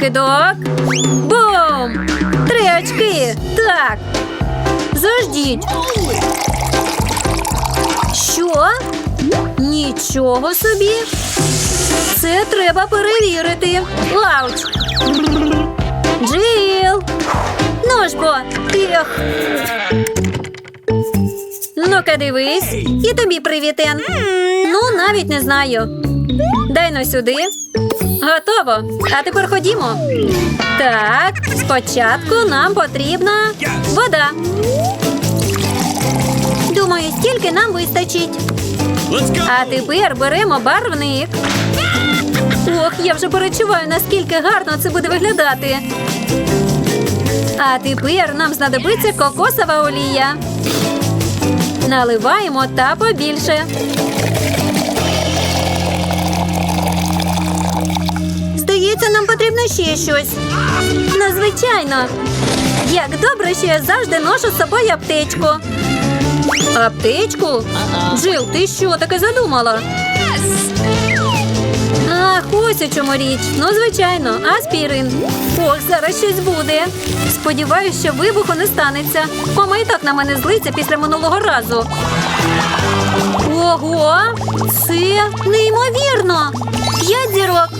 Кидок. Бум! Три очки. Так. Заждіть. Що? Нічого собі. Це треба перевірити. Лауч. Джил. Ну ж. Ех. Ну-ка дивись. І тобі привітен. Ну, навіть не знаю. Дай но сюди. Готово. А тепер ходімо. Так, спочатку нам потрібна вода. Думаю, стільки нам вистачить. А тепер беремо барвник. Ох, я вже перечуваю, наскільки гарно це буде виглядати. А тепер нам знадобиться кокосова олія. Наливаємо та побільше. Нам потрібно ще щось. Надзвичайно. Як добре, що я завжди ношу з собою аптечку. Аптечку? Джил, ти що таке задумала? Ах, ось у чому річ. Ну, звичайно, аспірин. Ох, зараз щось буде. Сподіваюсь, що вибуху не станеться. Мама і так на мене злиться після минулого разу. Ого, це неймовірно. П'ять зірок.